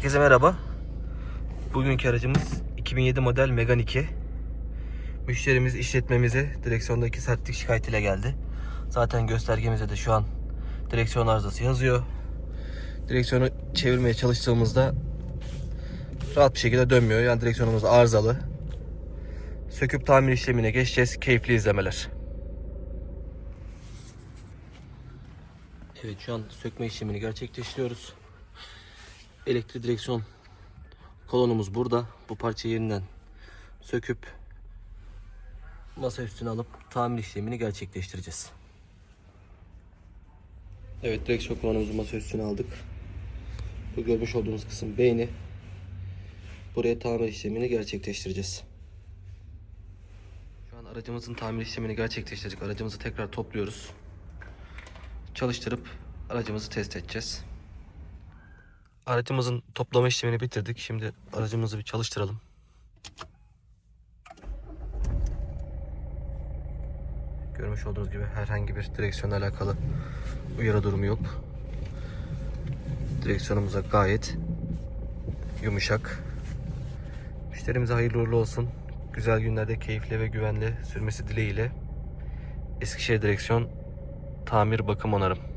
Herkese merhaba. Bugünkü aracımız 2007 model Megane 2. Müşterimiz işletmemize direksiyondaki sertlik şikayetiyle geldi. Zaten göstergemizde de şu an direksiyon arızası yazıyor. Direksiyonu çevirmeye çalıştığımızda rahat bir şekilde dönmüyor. Yani direksiyonumuz arızalı. Söküp tamir işlemine geçeceğiz. Keyifli izlemeler. Evet şu an sökme işlemini gerçekleştiriyoruz. Elektrik direksiyon kolonumuz burada. Bu parçayı yeniden söküp masa üstüne alıp tamir işlemini gerçekleştireceğiz. Evet direksiyon kolonumuzu masa üstüne aldık. Bu görmüş olduğunuz kısım beyni. Buraya tamir işlemini gerçekleştireceğiz. Şu an aracımızın tamir işlemini gerçekleştirdik. Aracımızı tekrar topluyoruz. Çalıştırıp aracımızı test edeceğiz. Aracımızın toplama işlemini bitirdik. Şimdi aracımızı bir çalıştıralım. Görmüş olduğunuz gibi herhangi bir direksiyonla alakalı uyarı durumu yok. Direksiyonumuza gayet yumuşak. Müşterimize hayırlı uğurlu olsun. Güzel günlerde keyifli ve güvenli sürmesi dileğiyle. Eskişehir Direksiyon Tamir Bakım Onarım.